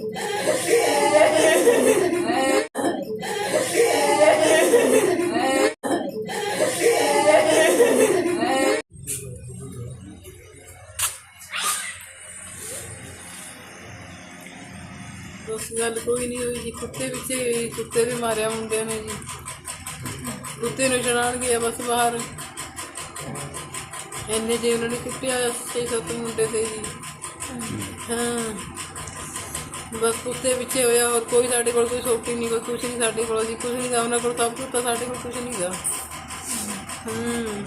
ਉਸ ਗੱਲ ਕੋਈ ਨਹੀਂ ਹੋਈ ਜੀ ਕੁੱਤੇ ਪਿੱਛੇ ਹੋਈ, ਕੁੱਤੇ ਵੀ ਮਾਰਿਆ ਮੁੰਡਿਆਂ ਨੇ ਜੀ। ਕੁੱਤੇ ਨੂੰ ਛਡਾਣ ਗਿਆ ਬਸ ਬਾਹਰ। ਇੰਨੇ ਜੇ ਉਹਨਾਂ ਨੇ ਕੁੱਟਿਆ ਛੇ ਸੱਤ ਮੁੰਡੇ ਤੇ ਜੀ। ਹਾਂ। ਬਸ ਕੁੱਤੇ ਪਿੱਛੇ ਹੋਇਆ ਔਰ ਕੋਈ ਸਾਡੇ ਕੋਲ ਕੋਈ ਸੋਟੀ ਨਹੀਂ ਕੋਈ ਕੁਛ ਨਹੀਂ ਸਾਡੇ ਕੋਲ ਜੀ ਕੁਛ ਨਹੀਂ ਗਾ ਉਹਨਾਂ ਕੋਲ ਸਭ ਕੁਛ ਤਾਂ ਸਾਡੇ ਕੋਲ ਕੁਛ ਨਹੀਂ ਗਾ। ਹੂੰ।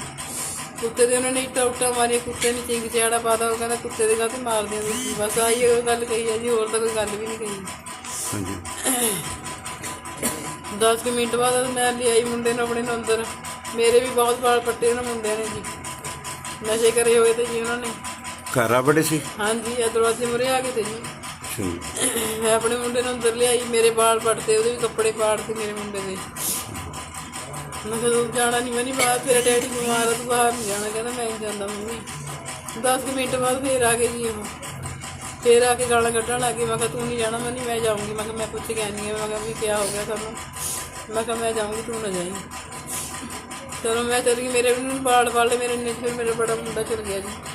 ਕੁੱਤੇ ਦੇ ਉਹਨਾਂ ਨੇ ਇੱਟਾਂ ਉੱਟਾਂ ਮਾਰੀਆਂ ਕੁੱਤੇ ਨੇ ਚਿੰਗ ਚਿਆੜਾ ਪਾਦਾ ਉਹ ਕਹਿੰਦਾ ਕੁੱਤੇ ਦੇ ਕਾਹਤੇ ਮਾਰਦੇ ਹੋ ਤੁਸੀਂ ਬਸ ਆਹੀ ਉਹ ਗੱਲ ਕਹੀ ਹੈ ਜੀ ਹੋਰ ਤਾਂ ਕੋਈ ਗੱਲ ਵੀ ਨਹੀਂ ਕਹੀ। ਹਾਂਜੀ। 10 ਮਿੰਟ ਬਾਅਦ ਮੈਂ ਲਿਆਈ ਮੁੰਡੇ ਨੂੰ ਆਪਣੇ ਨੂੰ ਅੰਦਰ। ਮੇਰੇ ਵੀ ਬਹੁਤ ਵਾਲ ਪੱਟੇ ਉਹਨਾਂ ਮੁੰਡਿਆਂ ਨੇ ਜੀ। ਨਸ਼ੇ ਕਰੇ ਹੋਏ ਤੇ ਜੀ ਉਹਨਾਂ ਨੇ। ਘਰ ਆ ਬੜੇ ਸੀ? ਹਾਂਜੀ ਇਹ ਦਰਵਾਜ਼ੇ ਮੁਰੇ ਆ ਗਏ ਤੇ ਜੀ। ਮੈਂ ਆਪਣੇ ਮੁੰਡੇ ਨੂੰ ਅੰਦਰ ਲਿਆਈ, ਮੇਰੇ ਵਾਲ ਪੱਟਦੇ ਉਹਦੇ ਵੀ ਕੱਪੜੇ ਪਾੜਤੇ ਮੇਰੇ ਮੁੰਡੇ ਦੇ। ਮੈਂ ਕਿਹਾ ਤੂੰ ਜਾਣਾ ਨਹੀਂ ਮੈਂ ਨਹੀਂ ਬਾਹਰ, ਤੇਰਾ ਡੈਡੀ ਬਿਮਾਰ ਆ, ਤੂੰ ਬਾਹਰ ਨਹੀਂ ਜਾਣਾ। ਕਹਿੰਦਾ ਮੈਂ ਨਹੀਂ ਜਾਂਦਾ ਮੰਮੀ। 10 ਮਿੰਟ ਬਾਅਦ ਫੇਰ ਆ ਗਏ ਜੀ ਉਹ। ਫੇਰ ਆ ਕੇ ਗਾਲਾਂ ਕੱਢਣ ਲੱਗੇ ਮੈਂ ਕਿਹਾ ਤੂੰ ਨਹੀਂ ਜਾਣਾ, ਮੈਂ ਨਹੀਂ ਮੈਂ ਜਾਊਂਗੀ। ਮੈਂ ਕਿਹਾ ਮੈਂ ਪੁੱਛ ਕੇ ਆਨੀ ਆ ਮੈਂ ਕਿਹਾ ਵੀ ਕੀ ਹੋ ਗਿਆ ਤੁਹਾਨੂੰ? ਮੈਂ ਕਿਹਾ ਮੈਂ ਜਾਊਂਗੀ, ਤੂੰ ਨਾ ਜਾਈਂ। ਚਲੋ ਮੈਂ ਚਲ ਗਈ, ਮੇਰੇ ਵੀ ਬਾੜ ਵਾਲੇ ਮੇਰੇ ਨੇ ਫਿਰ ਮੇਰਾ ਬੜਾ ਮੁੰਡਾ ਚਲ ਗਿਆ ਜੀ।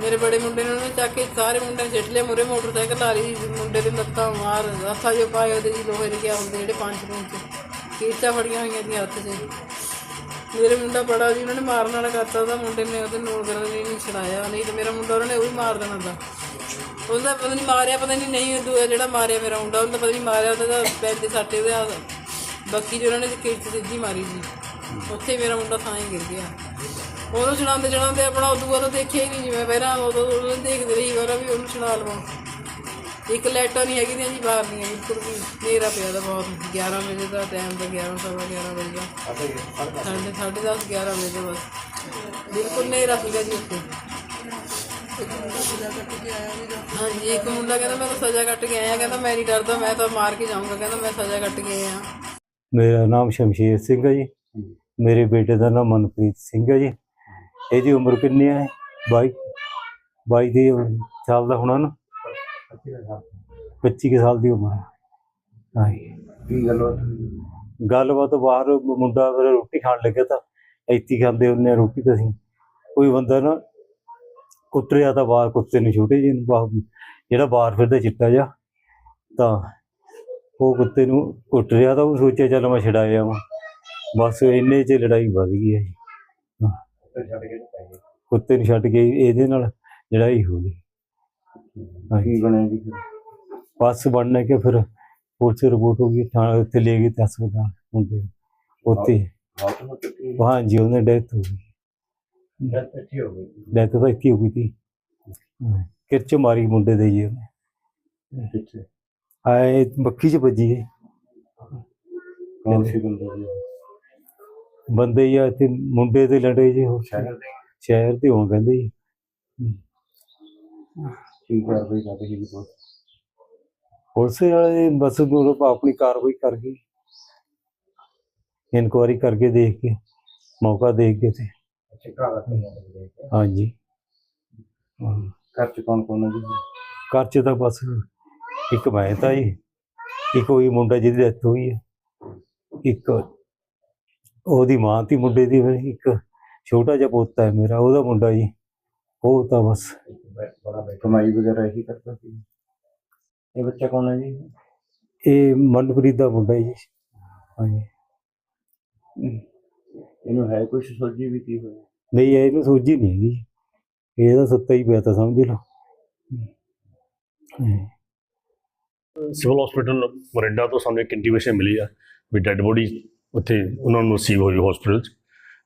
ਮੇਰੇ ਬੜੇ ਮੁੰਡੇ ਨੇ ਉਹਨੇ ਚੱਕ ਕੇ ਸਾਰੇ ਮੁੰਡੇ ਨੇ ਸਿੱਟ ਲਿਆ ਮੁਰੇ ਮੋਟਰਸਾਈਕਲ ਆ ਰਹੀ ਮੁੰਡੇ ਦੇ ਲੱਤਾਂ ਮਾਰ ਹੱਥਾਂ ਜੋ ਪਾਏ ਉਹਦੇ ਜੀ ਲੋਹੇ ਦੇ ਕਿਆ ਹੁੰਦੇ ਜਿਹੜੇ ਪੰਜ ਪੰਜ ਕੀਚਾ ਫੜੀਆਂ ਹੋਈਆਂ ਦੀਆਂ ਹੱਥ 'ਚ ਮੇਰੇ ਮੁੰਡਾ ਬੜਾ ਜੀ, ਉਹਨਾਂ ਨੇ ਮਾਰਨ ਵਾਲਾ ਕਰਤਾ ਉਹਦਾ। ਮੁੰਡੇ ਨੇ ਉਹਦੇ ਨੋਟ ਕਰਨ ਲਈ ਨਹੀਂ ਛਡਾਇਆ, ਨਹੀਂ ਤੇ ਮੇਰਾ ਮੁੰਡਾ ਉਹਨਾਂ ਨੇ ਉਹ ਵੀ ਮਾਰ ਦੇਣਾ ਦਾ ਉਹਦਾ ਪਤਾ ਨਹੀਂ ਮਾਰਿਆ, ਪਤਾ ਨਹੀਂ ਨਹੀਂ, ਉਹ ਦੂਆ ਜਿਹੜਾ ਮਾਰਿਆ ਮੇਰਾ ਮੁੰਡਾ, ਉਹਦਾ ਪਤਾ ਨਹੀਂ ਮਾਰਿਆ ਉਹਦਾ ਤਾਂ ਪੈਰ ਦੇ ਸੱਟੇ ਉਹਦੇ ਬਾਕੀ ਜੋ ਉਹਨਾਂ ਨੇ ਕੀਰਤ ਸਿੱਧੀ ਮਾਰੀ ਸੀ। ਉੱਥੇ ਮੇਰਾ ਮੁੰਡਾ ਥਾਂ ਹੀ ਗਿਰ ਗਿਆ। ਉਹਨੂੰ ਸੁਣਾਉਂਦੇ ਸੁਣਾਉਂਦੇ ਆਪਣਾ ਉਦੋਂ ਬਾਅਦ ਦੇਖਿਆ ਹੀ ਨਹੀਂ ਜਿਵੇਂ ਪਹਿਲਾਂ ਉਦੋਂ ਉਹਨੂੰ ਦੇਖਦੇ ਰਹੀ ਵਾਰਾ ਵੀ ਉਹਨੂੰ ਸੁਣਾ ਲਵਾਂ। ਇੱਕ ਲਾਈਟਾਂ ਨਹੀਂ ਹੈਗੀ ਜੀ ਬਾਹਰ ਨਹੀਂ ਹੈ ਬਿਲਕੁਲ ਵੀ ਹਨੇਰਾ ਪਿਆ ਦਾ ਬਹੁਤ 11 ਵਜੇ ਦਾ ਟਾਈਮ ਤਾਂ 11 ਸਵਾ 11 ਵਜੇ ਦਾ। ਸਾਢੇ ਸਾਢੇ ਦਸ 11 ਵਜੇ ਦਾ ਬਸ ਬਿਲਕੁਲ ਹਨੇਰਾ ਸੀਗਾ ਜੀ ਉੱਥੇ। ਹਾਂਜੀ ਇੱਕ ਮੁੰਡਾ ਕਹਿੰਦਾ ਮੈਂ ਤਾਂ ਸਜ਼ਾ ਕੱਟ ਕੇ ਆਇਆ। ਕਹਿੰਦਾ ਮੈਂ ਨਹੀਂ ਡਰਦਾ ਮੈਂ ਤਾਂ ਮਾਰ ਕੇ ਜਾਊਂਗਾ। ਕਹਿੰਦਾ ਮੈਂ ਸਜ਼ਾ ਕੱਟ ਕੇ ਆਇਆ ਮੇਰਾ ਨਾਮ ਸ਼ਮਸ਼ੀਰ ਸਿੰਘ ਹੈ ਜੀ। ਮੇਰੇ ਬੇਟੇ ਦਾ ਨਾਮ ਮਨਪ੍ਰੀਤ ਸਿੰਘ ਹੈ ਜੀ। ਇਹਦੀ ਉਮਰ ਕਿੰਨੀ ਹੈ? 22 22 ਦੀ ਸਾਲ ਦਾ ਹੋਣਾ ਨਾ। 25 ਕੁ ਸਾਲ ਦੀ ਉਮਰ ਹੈ। ਹਾਂਜੀ। ਕੀ ਗੱਲ ਬਾਤ ਗੱਲਬਾਤ ਬਾਹਰ ਮੁੰਡਾ ਫਿਰ ਰੋਟੀ ਖਾਣ ਲੱਗਿਆ ਤਾਂ ਇੱਥੇ ਖਾਂਦੇ ਆ ਰੋਟੀ ਤਾਂ ਅਸੀਂ। ਕੋਈ ਬੰਦਾ ਨਾ ਕੁੱਟ ਰਿਹਾ ਤਾਂ ਬਾਹਰ ਕੁੱਤੇ ਨੂੰ ਛੋਟੇ ਜਿਹੇ ਨੂੰ ਜਿਹੜਾ ਬਾਹਰ ਫਿਰਦਾ ਚਿੱਟਾ ਜਿਹਾ ਤਾਂ ਉਹ ਕੁੱਤੇ ਨੂੰ ਕੁੱਟ ਰਿਹਾ ਤਾਂ ਉਹ ਸੋਚਿਆ ਚੱਲ ਮੈਂ ਛਡਾਇਆ ਵਾਂ। ਬਸ ਇੰਨੇ 'ਚ ਲੜਾਈ ਵੱਧ ਗਈ ਹੈ ਜੀ ਕੁੱਤੇ ਨੂੰ ਛੱਡ ਕੇ ਇਹਦੇ ਨਾਲ ਲੜਾਈ ਹੋ ਗਈ। ਹਾਂਜੀ। ਕੀ ਬਣਿਆ ਜੀ ਫਿਰ? ਬੱਸ ਬਣਨੇ ਕੇ ਫਿਰ ਪੁਲਿਸ ਰਿਪੋਰਟ ਹੋ ਗਈ ਥਾਣੇ ਉੱਤੇ ਲੈ ਗਏ ਤੇ ਹਸਪਤਾਲ ਹੁੰਦੇ ਨੂੰ। ਕਿੱਥੇ ਹਾਂਜੀ ਉਹਨੇ ਡੈਥ ਹੋ ਗਈ। ਡੈਥ ਇੱਥੇ ਹੋ ਗਈ ਡੈਥ ਤਾਂ ਇੱਥੇ ਹੋ ਗਈ ਸੀ। ਹਾਂ, ਕਿਰਚ ਮਾਰੀ ਮੁੰਡੇ ਦੇ ਜੀ ਉਹਨੇ। ਕਿੱਥੇ? ਆਏ ਬੱਕੀ ਚ ਵੱਜੀ ਹੈ ਕੌਣ ਸੀ ਬੰਦਾ ਜੀ? ਬੰਦੇ ਹੀ ਆ ਤੇ ਮੁੰਡੇ ਦੇ ਲੜੇ ਜੀ ਉਹ ਸ਼ਹਿਰ ਦੇ ਸ਼ਹਿਰ ਦੇ ਹੋਂ ਕਹਿੰਦੇ ਜੀ। ਕੀ ਕਾਰਵਾਈ ਕਰ ਰਹੀ ਹੈ ਪੁਲਿਸ ਵਾਲੇ ਬਸ ਉਹ ਆਪਣੀ ਕਾਰਵਾਈ ਕਰ ਗਈ। ਇਨਕੁਆਰੀ ਕਰਕੇ ਦੇਖ ਕੇ ਮੌਕਾ ਦੇਖ ਕੇ ਤੇ। ਹਾਂਜੀ ਹਾਂ। ਘਰ ਚ ਕੌਣ ਕੌਣ ਹੈ ਜੀ? ਘਰ ਚ ਤਾਂ ਬਸ ਇੱਕ ਮੈਂ ਤਾਂ ਇੱਕ ਉਹੀ ਮੁੰਡਾ ਜਿਹਦੀ ਡੈਥ ਹੋਈ ਹੈ। ਇੱਕ ਉਹਦੀ ਮਾਂ ਤੀ ਮੁੰਡੇ ਦੀ ਇੱਕ ਛੋਟਾ ਜਿਹਾ ਪੋਤਾ ਹੈ ਮੇਰਾ ਉਹਦਾ ਮੁੰਡਾ ਜੀ। ਉਹ ਤਾਂ ਬਸ। ਬੜਾ ਕਮਾਈ ਵਗੈਰਾ ਇਹੀ ਕਰਦਾ ਸੀ। ਇਹ ਬੱਚਾ ਕੌਣ ਹੈ ਜੀ? ਇਹ ਮਨਪ੍ਰੀਤ ਦਾ ਮੁੰਡਾ ਜੀ। ਹਾਂਜੀ। ਇਹਨੂੰ ਹੈ ਕੋਈ ਸੋਝੀ ਵੀ ਕੀ ਹੋਇਆ ਨਹੀਂ ਇਹਨੂੰ ਸੋਝੀ ਨਹੀਂ ਹੈਗੀ। ਇਹ ਤਾਂ ਸੁੱਤਾ ਹੀ ਪਿਆ ਤਾਂ ਸਮਝ ਲਓ। ਸਿਵਲ ਹਸਪੀਟਲ ਮੋਰਿੰਡਾ ਤੋਂ ਸਾਨੂੰ ਇੱਕ ਇੰਟੀਮੇਸ਼ਨ ਮਿਲੀ ਆ ਵੀ ਡੈੱਡ ਬੋਡੀ ਉੱਥੇ ਉਹਨਾਂ ਨੂੰ ਰਿਸੀਵ ਹੋਈ ਹਸਪੀਟਲ 'ਚ,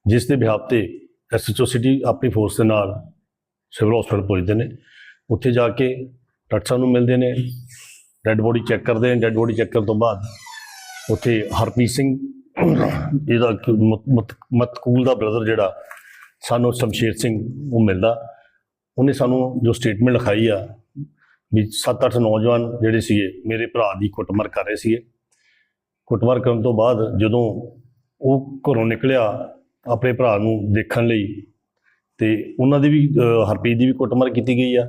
ਜਿਸ ਦੇ ਬਿਹਾਫ ਤੇ ਐਸਐਚਓ ਸਿਟੀ ਆਪਣੀ ਫੋਰਸ ਦੇ ਨਾਲ ਸਿਵਲ ਹਸਪੀਟਲ ਪਹੁੰਚਦੇ ਨੇ। ਉੱਥੇ ਜਾ ਕੇ ਡਾਕਟਰ ਸਾਹਿਬ ਨੂੰ ਮਿਲਦੇ ਨੇ ਡੈੱਡ ਬੋਡੀ ਚੈੱਕ ਕਰਦੇ ਨੇ। ਡੈੱਡ ਬੋਡੀ ਚੈੱਕ ਕਰਨ ਤੋਂ ਬਾਅਦ ਉੱਥੇ ਹਰਪ੍ਰੀਤ ਸਿੰਘ, ਇਹਦਾ ਮਤ- ਮਤਕੂਲ ਦਾ ਬ੍ਰਦਰ ਜਿਹੜਾ, ਸਾਨੂੰ ਸ਼ਮਸ਼ੇਰ ਸਿੰਘ ਉਹ ਮਿਲਦਾ। ਉਹਨੇ ਸਾਨੂੰ ਜੋ ਸਟੇਟਮੈਂਟ ਲਿਖਾਈ ਆ ਵੀ 7-8 ਨੌਜਵਾਨ ਜਿਹੜੇ ਸੀਗੇ, ਮੇਰੇ ਭਰਾ ਦੀ ਕੁੱਟਮਾਰ ਕਰ ਰਹੇ ਸੀਗੇ। ਕੁੱਟਮਾਰ ਕਰਨ ਤੋਂ ਬਾਅਦ ਜਦੋਂ ਉਹ ਘਰੋਂ ਨਿਕਲਿਆ ਆਪਣੇ ਭਰਾ ਨੂੰ ਦੇਖਣ ਲਈ ਤੇ ਉਹਨਾਂ ਦੀ ਵੀ ਹਰਪ੍ਰੀਤ ਦੀ ਵੀ ਕੁੱਟਮਾਰ ਕੀਤੀ ਗਈ ਆ।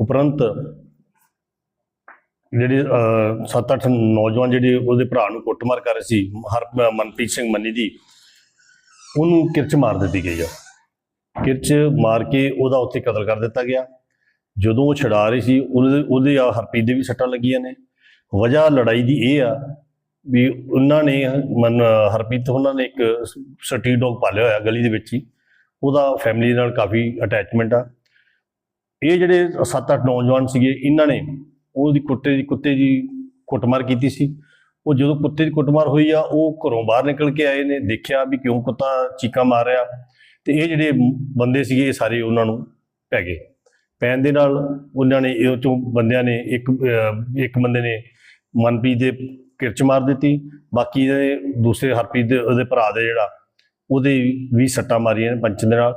ਉਪਰੰਤ ਜਿਹੜੇ ਅਹ, ਸੱਤ ਅੱਠ ਨੌਜਵਾਨ ਜਿਹੜੇ ਉਹਦੇ ਭਰਾ ਨੂੰ ਕੁੱਟਮਾਰ ਕਰ ਰਹੇ ਸੀ ਹਰ ਮਨਪ੍ਰੀਤ ਸਿੰਘ ਮੰਨੀ ਦੀ ਉਹਨੂੰ ਕਿਰਚ ਮਾਰ ਦਿੱਤੀ ਗਈ ਆ। ਕਿਰਚ ਮਾਰ ਕੇ ਉਹਦਾ ਉੱਥੇ ਕਤਲ ਕਰ ਦਿੱਤਾ ਗਿਆ। ਜਦੋਂ ਉਹ ਛਡਾ ਰਹੀ ਸੀ ਉਹਦੇ ਉਹਦੇ ਆ ਹਰਪ੍ਰੀਤ ਦੇ ਵੀ ਸੱਟਾਂ ਲੱਗੀਆਂ ਨੇ। ਵਜ੍ਹਾ ਲੜਾਈ ਦੀ ਇਹ ਆ ਵੀ ਉਹਨਾਂ ਨੇ, ਮਨ, ਹਰਪ੍ਰੀਤ, ਉਹਨਾਂ ਨੇ ਇੱਕ ਸਟਰੀਟ ਡੌਗ ਪਾਲਿਆ ਹੋਇਆ ਗਲੀ ਦੇ ਵਿੱਚ ਹੀ। ਉਹਦਾ ਫੈਮਿਲੀ ਨਾਲ ਕਾਫੀ ਅਟੈਚਮੈਂਟ ਆ। ਇਹ ਜਿਹੜੇ ਸੱਤ ਅੱਠ ਨੌਜਵਾਨ ਸੀਗੇ, ਇਹਨਾਂ ਨੇ ਉਹਦੀ ਕੁੱਤੇ ਦੀ ਕੁੱਤੇ ਦੀ ਕੁੱਟਮਾਰ ਕੀਤੀ ਸੀ। ਉਹ ਜਦੋਂ ਕੁੱਤੇ ਦੀ ਕੁੱਟਮਾਰ ਹੋਈ ਆ, ਉਹ ਘਰੋਂ ਬਾਹਰ ਨਿਕਲ ਕੇ ਆਏ ਨੇ, ਦੇਖਿਆ ਵੀ ਕਿਉਂ ਕੁੱਤਾ ਚੀਕਾਂ ਮਾਰ ਰਿਹਾ। ਤੇ ਇਹ ਜਿਹੜੇ ਬੰਦੇ ਸੀਗੇ, ਇਹ ਸਾਰੇ ਉਹਨਾਂ ਨੂੰ ਪੈ ਗਏ। ਪੈਣ ਦੇ ਨਾਲ ਉਹਨਾਂ ਨੇ, ਇਹ ਚੋਂ ਬੰਦਿਆਂ ਨੇ ਇੱਕ ਇੱਕ ਬੰਦੇ ਨੇ ਮਨਪ੍ਰੀਤ ਦੇ ਕਿਰਚ ਮਾਰ ਦਿੱਤੀ। ਬਾਕੀ ਦੇ ਦੂਸਰੇ ਹਰਪ੍ਰੀਤ ਦੇ ਉਹਦੇ ਭਰਾ ਦੇ ਜਿਹੜਾ, ਉਹਦੇ ਵੀ ਸੱਟਾਂ ਮਾਰੀਆਂ ਨੇ ਪੰਚਨ ਦੇ ਨਾਲ।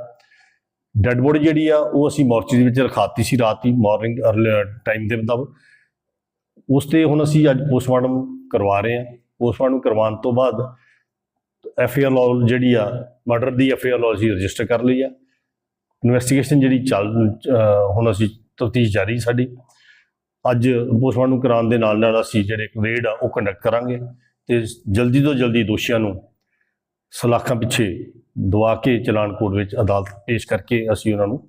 ਡੈੱਡ ਬੋਡੀ ਜਿਹੜੀ ਆ, ਉਹ ਅਸੀਂ ਮੋਰਚਰੀ ਦੇ ਵਿੱਚ ਰਖਾਤੀ ਸੀ ਰਾਤ ਹੀ, ਮਾਰਨਿੰਗ ਟਾਈਮ ਦੇ ਮੁਤਾਬਕ। ਉਸ ਤੇ ਹੁਣ ਅਸੀਂ ਅੱਜ ਪੋਸਟਮਾਰਟਮ ਕਰਵਾ ਰਹੇ ਹਾਂ। ਪੋਸਟਮਾਰਟਮ ਕਰਵਾਉਣ ਤੋਂ ਬਾਅਦ ਐਫ ਆਰ ਲਾਅ ਜਿਹੜੀ ਆ, ਮਰਡਰ ਦੀ ਐਫ ਆਰ ਲਾਅ ਅਸੀਂ ਰਜਿਸਟਰ ਕਰ ਲਈ ਆ। ਇਨਵੈਸਟੀਗੇਸ਼ਨ ਜਿਹੜੀ ਚੱਲ ਹੁਣ ਅਸੀਂ ਤਫਤੀਸ਼ ਜਾਰੀ ਸਾਡੀ। ਅੱਜ ਪੋਸਟਮਾਰਟਮ ਕਰਾਉਣ ਦੇ ਨਾਲ ਨਾਲ ਅਸੀਂ ਜਿਹੜੇ ਰੇਡ ਆ ਉਹ ਕੰਡਕਟ ਕਰਾਂਗੇ ਤੇ ਜਲਦੀ ਤੋਂ ਜਲਦੀ ਦੋਸ਼ੀਆਂ ਨੂੰ ਸਲਾਖਾਂ ਪਿੱਛੇ ਦਵਾ ਕੇ ਚਲਾਨ ਕੋਰਟ ਵਿੱਚ ਅਦਾਲਤ ਪੇਸ਼ ਕਰਕੇ ਅਸੀਂ ਉਹਨਾਂ ਨੂੰ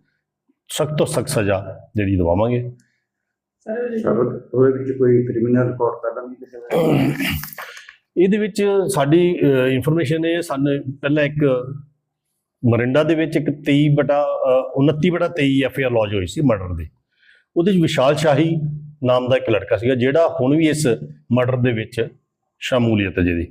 ਸਖਤ ਤੋਂ ਸਖਤ ਸਜ਼ਾ ਜਿਹੜੀ ਦਵਾਵਾਂਗੇ। ਸਰ ਉਹਦੇ ਵਿੱਚ ਕੋਈ ਕ੍ਰਿਮੀਨਲ ਰਿਕਾਰਡ ਪਹਿਲਾਂ ਵੀ ਕਿਸੇ ਦਾ? ਇਹਦੇ ਵਿੱਚ ਸਾਡੀ ਇਨਫੋਰਮੇਸ਼ਨ ਇਹ ਸਾਨੂੰ ਪਹਿਲਾਂ ਇੱਕ ਮਰਿੰਡਾ ਦੇ ਵਿੱਚ ਇੱਕ 23 ਬਟਾ ਅ, 29 ਬਟਾ 23 ਐਫ ਆਰ ਲੌਜ ਹੋਈ ਸੀ ਮਰਡਰ ਦੀ। ਉਹਦੇ ਵਿੱਚ ਵਿਸ਼ਾਲ ਸ਼ਾਹੀ ਨਾਮ ਦਾ ਇੱਕ ਲੜਕਾ ਸੀਗਾ, ਜਿਹੜਾ ਹੁਣ ਵੀ ਇਸ ਮਰਡਰ ਦੇ ਵਿੱਚ ਸ਼ਮੂਲੀਅਤ ਹੈ ਜਿਹਦੀ।